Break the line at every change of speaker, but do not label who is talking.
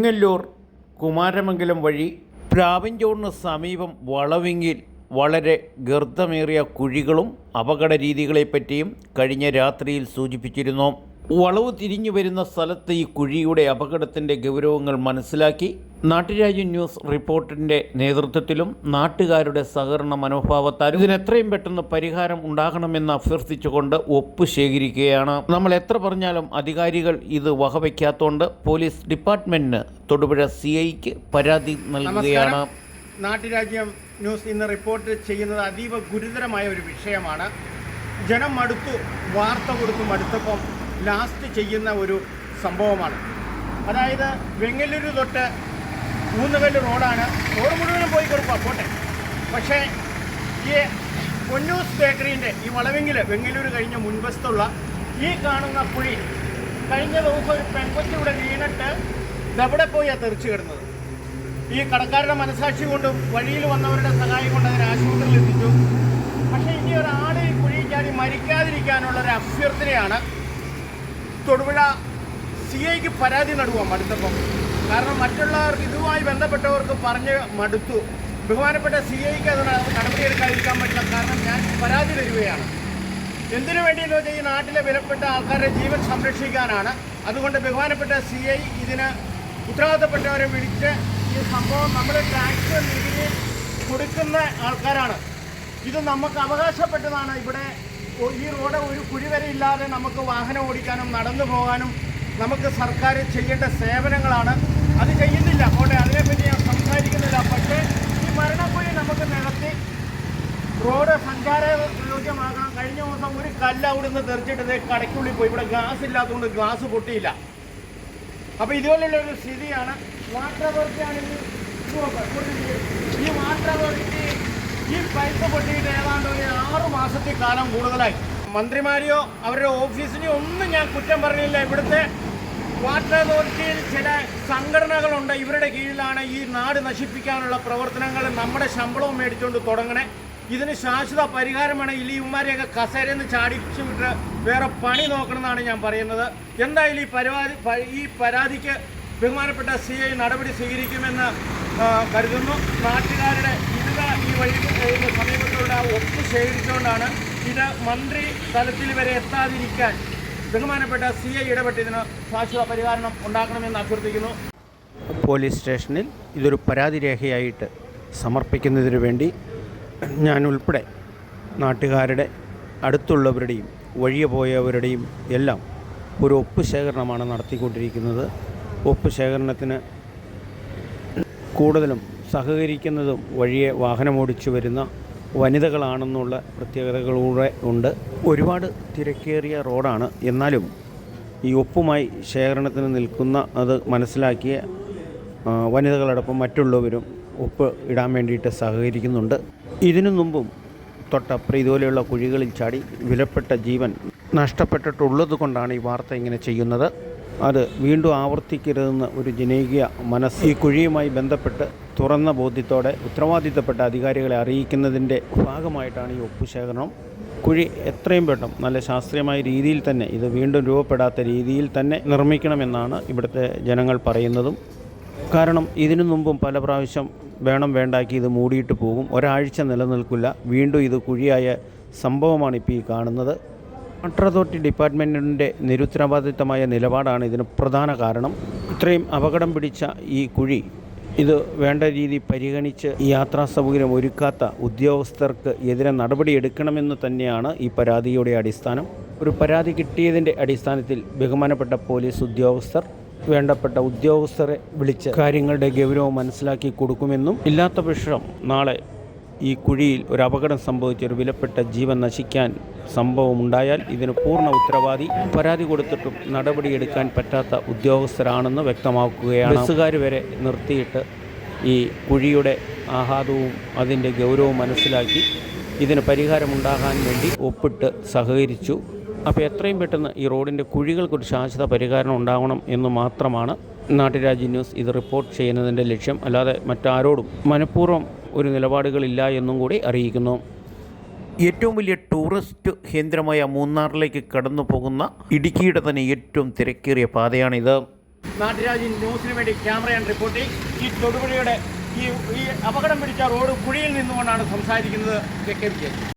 വെങ്ങല്ലൂർ കുമാരമംഗലം വഴി പ്രാവഞ്ചോടിന് സമീപം വളവിങ്ങിൽ വളരെ ഗർത്തമേറിയ കുഴികളും അപകട രീതികളെപ്പറ്റിയും കഴിഞ്ഞ രാത്രിയിൽ സൂചിപ്പിച്ചിരുന്നു. വളവ് തിരിഞ്ഞു വരുന്ന സ്ഥലത്ത് ഈ കുഴിയുടെ അപകടത്തിന്റെ ഗൗരവങ്ങൾ മനസ്സിലാക്കി നാട്ടുരാജ്യം ന്യൂസ് റിപ്പോർട്ടിന്റെ നേതൃത്വത്തിലും നാട്ടുകാരുടെ സഹകരണ മനോഭാവത്താലും ഇതിനെത്രയും പെട്ടെന്ന് പരിഹാരം ഉണ്ടാകണമെന്ന് അഭ്യർത്ഥിച്ചുകൊണ്ട് ഒപ്പ് ശേഖരിക്കുകയാണ്. നമ്മൾ എത്ര പറഞ്ഞാലും അധികാരികൾ ഇത് വകവയ്ക്കാത്തതുകൊണ്ട് പോലീസ് ഡിപ്പാർട്ട്മെന്റിന് തൊടുപുഴ സി ഐക്ക് പരാതി നൽകുകയാണ്.
നാട്ടുരാജ്യം ന്യൂസ് ഇന്ന് റിപ്പോർട്ട് ചെയ്യുന്നത് അതീവ ഗുരുതരമായ ഒരു വിഷയമാണ്. ജനം മടുത്തു വാർത്ത കൊടുത്തു മടുത്തപ്പം ലാസ്റ്റ് ചെയ്യുന്ന ഒരു സംഭവമാണ്. അതായത് വെങ്ങല്ലൂർ തൊട്ട് ഊന്നുകല്ല് റോഡാണ്. റോഡ് മുഴുവനും പോയി കൊടുക്കുക പോട്ടെ. പക്ഷേ ഈ പൊന്നൂസ് ബേക്കറിന്റെ ഈ വളവെങ്കിൽ വെങ്ങല്ലൂർ കഴിഞ്ഞ മുൻവശത്തുള്ള ഈ കാണുന്ന കുഴി കഴിഞ്ഞ ദിവസം ഒരു പെൺകുട്ടിയുടെ വീണിട്ട് ഇതെവിടെ പോയാ തെറിച്ചു കിടന്നത്. ഈ കടക്കാരുടെ മനസാക്ഷി കൊണ്ടും വഴിയിൽ വന്നവരുടെ സഹായം കൊണ്ട് അതിനെ ആശുപത്രിയിൽ എത്തിച്ചു. പക്ഷേ ഇനി ഒരാൾ ഈ കുഴിയിൽ ചാടി മരിക്കാതിരിക്കാനുള്ള ഒരു അഭ്യർത്ഥനയാണ് തൊടുപുഴ സി ഐക്ക് പരാതി നടുവാ മടുത്തപ്പം. കാരണം മറ്റുള്ളവർക്ക് ഇതുമായി ബന്ധപ്പെട്ടവർക്ക് പറഞ്ഞ് മടുത്തു. ബഹുമാനപ്പെട്ട സി ഐക്ക് അത് നടപടിയെടുക്കാതിരിക്കാൻ പറ്റില്ല. കാരണം ഞാൻ പരാതി തരികയാണ്. എന്തിനു വേണ്ടിയെന്ന് വെച്ചാൽ ഈ നാട്ടിലെ വിലപ്പെട്ട ആൾക്കാരുടെ ജീവൻ സംരക്ഷിക്കാനാണ്. അതുകൊണ്ട് ബഹുമാനപ്പെട്ട സി ഐ ഇതിന് ഉത്തരവാദിത്തപ്പെട്ടവരെ വിളിച്ച് ഈ സംഭവം നമ്മൾ ടാക്സ് നികുതി കൊടുക്കുന്ന ആൾക്കാരാണ്. ഇത് നമുക്ക് അവകാശപ്പെട്ടതാണ് ഇവിടെ ഈ റോഡ് ഒരു കുഴി വരെ ഇല്ലാതെ നമുക്ക് വാഹനം ഓടിക്കാനും നടന്നു പോകാനും നമുക്ക് സർക്കാർ ചെയ്യേണ്ട സേവനങ്ങളാണ്. അത് ചെയ്യുന്നില്ല. പോട്ടെ അതിനെപ്പറ്റി ഞാൻ സംസാരിക്കുന്നില്ല. പക്ഷേ ഈ മരണക്കുഴി നമുക്ക് നികത്തി റോഡ് സഞ്ചാര യോഗ്യമാകണം കഴിഞ്ഞ ദിവസം ഒരു കല്ല് അവിടുന്ന് തെറിച്ചിട്ട് ദേ കടയ്ക്കുള്ളിൽ പോയി. ഇവിടെ ഗ്ലാസ് ഇല്ലാത്തതുകൊണ്ട് ഗ്ലാസ് പൊട്ടിയില്ല. അപ്പോൾ ഇതുപോലുള്ള ഒരു സ്ഥിതിയാണ്. വാട്ടർ അതോറിറ്റി ആണെങ്കിൽ ഈ വാട്ടർ അതോറിറ്റി ഈ പൈപ്പ് പൊട്ടിയിട്ട് ഏതാണ്ട് ഒരു ആറു മാസത്തിൽ കാലം കൂടുതലായി. മന്ത്രിമാരെയോ അവരുടെ ഓഫീസിനെയോ ഒന്നും ഞാൻ കുറ്റം പറഞ്ഞില്ല. ഇവിടുത്തെ വാട്ടർ അതോറിറ്റിയിൽ ചില സംഘടനകളുണ്ട്. ഇവരുടെ കീഴിലാണ് ഈ നാട് നശിപ്പിക്കാനുള്ള പ്രവർത്തനങ്ങൾ നമ്മുടെ ശമ്പളവും മേടിച്ചുകൊണ്ട് തുടങ്ങണേ. ഇതിന് ശാശ്വത പരിഹാരമാണ്. ഈ കസേരയെന്ന് ചാടിച്ചു വിട്ട് വേറെ പണി നോക്കണമെന്നാണ് ഞാൻ പറയുന്നത്. എന്തായാലും ഈ പരാതി ഈ പരാതിക്ക് ബഹുമാനപ്പെട്ട സി നടപടി സ്വീകരിക്കുമെന്ന് കരുതുന്നു. നാട്ടുകാരുടെ ഇതിന് ഈ വഴി സമീപത്തോട് സമീപത്തുള്ള ഒപ്പ് ശേഖരിച്ചുകൊണ്ടാണ് ഇത് മന്ത്രി തലത്തിൽ വരെ എത്താതിരിക്കാൻ ബഹുമാനപ്പെട്ട സി ഐ ഇടപെട്ട് ഇതിന് ശാശ്വത പരിഹാരം ഉണ്ടാക്കണമെന്ന് അഭ്യർത്ഥിക്കുന്നു.
പോലീസ് സ്റ്റേഷനിൽ ഇതൊരു പരാതി രേഖയായിട്ട് സമർപ്പിക്കുന്നതിന് വേണ്ടി ഞാൻ ഉൾപ്പെടെ നാട്ടുകാരുടെ അടുത്തുള്ളവരുടെയും വഴിയെ പോയവരുടെയും എല്ലാം ഒരു ഒപ്പ് ശേഖരണമാണ് നടത്തിക്കൊണ്ടിരിക്കുന്നത്. ഒപ്പ് ശേഖരണത്തിന് കൂടുതലും സഹകരിക്കുന്നതും വഴിയെ വാഹനമോടിച്ചു വരുന്ന വനിതകളാണെന്നുള്ള പ്രത്യേകതകളൂടെ ഉണ്ട്. ഒരുപാട് തിരക്കേറിയ റോഡാണ്. എന്നാലും ഈ ഒപ്പുമായി ശേഖരണത്തിന് നിൽക്കുന്ന അത് മനസ്സിലാക്കിയ വനിതകളടൊപ്പം മറ്റുള്ളവരും ഒപ്പ് ഇടാൻ വേണ്ടിയിട്ട് സഹകരിക്കുന്നുണ്ട്. ഇതിനു മുമ്പും തൊട്ടപ്പുറം ഇതുപോലെയുള്ള കുഴികളിൽ ചാടി വിലപ്പെട്ട ജീവൻ നഷ്ടപ്പെട്ടിട്ടുള്ളത് കൊണ്ടാണ് ഈ വാർത്ത ഇങ്ങനെ ചെയ്യുന്നത്. അത് വീണ്ടും ആവർത്തിക്കരുതെന്ന് ഒരു ജനകീയ മനസ്സ് ഈ കുഴിയുമായി ബന്ധപ്പെട്ട് തുറന്ന ബോധ്യത്തോടെ ഉത്തരവാദിത്തപ്പെട്ട അധികാരികളെ അറിയിക്കുന്നതിന്റെ ഭാഗമായിട്ടാണ് ഈ ഒപ്പുശേഖരണം. കുഴി എത്രയും പെട്ടെന്ന് നല്ല ശാസ്ത്രീയമായ രീതിയിൽ തന്നെ ഇത് വീണ്ടും രൂപപ്പെടാത്ത രീതിയിൽ തന്നെ നിർമ്മിക്കണമെന്നാണ് ഇവിടുത്തെ ജനങ്ങൾ പറയുന്നതും. കാരണം ഇതിനു മുമ്പും പല പ്രാവശ്യം വേണം വേണ്ടാക്കി ഇത് മൂടിയിട്ട് പോകും. ഒരാഴ്ച നിലനിൽക്കില്ല. വീണ്ടും ഇത് കുഴിയായ സംഭവമാണ് ഇപ്പോൾ ഈ കാണുന്നത്. വാട്ടർ അതോറിറ്റി ഡിപ്പാർട്ട്മെന്റിന്റെ നിരുത്തരവാദിത്തമായ നിലപാടാണ് ഇതിന് പ്രധാന കാരണം. ഇത്രയും അപകടം പിടിച്ച ഈ കുഴി ഇത് വേണ്ട രീതി പരിഗണിച്ച് യാത്രാ സൗകര്യം ഒരുക്കാത്ത ഉദ്യോഗസ്ഥർക്ക് എതിരെ നടപടിയെടുക്കണമെന്ന് തന്നെയാണ് ഈ പരാതിയുടെ അടിസ്ഥാനം. ഒരു പരാതി കിട്ടിയതിന്റെ അടിസ്ഥാനത്തിൽ ബഹുമാനപ്പെട്ട പോലീസ് ഉദ്യോഗസ്ഥർ വേണ്ടപ്പെട്ട ഉദ്യോഗസ്ഥരെ വിളിച്ച് കാര്യങ്ങളുടെ ഗൗരവം മനസ്സിലാക്കി കൊടുക്കുമെന്നും ഇല്ലാത്ത പക്ഷം നാളെ ഈ കുഴിയിൽ ഒരു അപകടം സംഭവിച്ച ഒരു വിലപ്പെട്ട ജീവൻ നശിക്കാൻ സംഭവമുണ്ടായാൽ ഇതിന് പൂർണ ഉത്തരവാദി പരാതി കൊടുത്തിട്ടും നടപടിയെടുക്കാൻ പറ്റാത്ത ഉദ്യോഗസ്ഥരാണെന്ന് വ്യക്തമാക്കുകയാണ്. ബസ്സുകാർ വരെ നിർത്തിയിട്ട് ഈ കുഴിയുടെ ആഹ്ലാദവും അതിന്റെ ഗൗരവവും മനസ്സിലാക്കി ഇതിന് പരിഹാരമുണ്ടാകാൻ വേണ്ടി ഒപ്പിട്ട് സഹകരിച്ചു. അപ്പോൾ എത്രയും പെട്ടെന്ന് ഈ റോഡിന്റെ കുഴികൾക്കൊരു ശാശ്വത പരിഹാരം ഉണ്ടാകണം എന്ന് മാത്രമാണ് നാട്ടുരാജ്യ ന്യൂസ് ഇത് റിപ്പോർട്ട് ചെയ്യുന്നതിന്റെ ലക്ഷ്യം. അല്ലാതെ മറ്റാരോടും മനഃപൂർവം ഒരു നിലപാടുകളില്ല എന്നും കൂടി അറിയിക്കുന്നു. ഏറ്റവും വലിയ ടൂറിസ്റ്റ് കേന്ദ്രമായ മൂന്നാറിലേക്ക് കടന്നു പോകുന്ന ഇടുക്കിയുടെ തന്നെ ഏറ്റവും തിരക്കേറിയ പാതയാണിത്.
നാട്ടുരാജ് ന്യൂസിന് വേണ്ടി ക്യാമറ ആൻഡ് റിപ്പോർട്ടിംഗ് ഈ തൊടുപുഴയുടെ ഈ ഈ അപകടം പിടിച്ച റോഡ് കുഴിയിൽ നിന്നുകൊണ്ടാണ് സംസാരിക്കുന്നത് കെ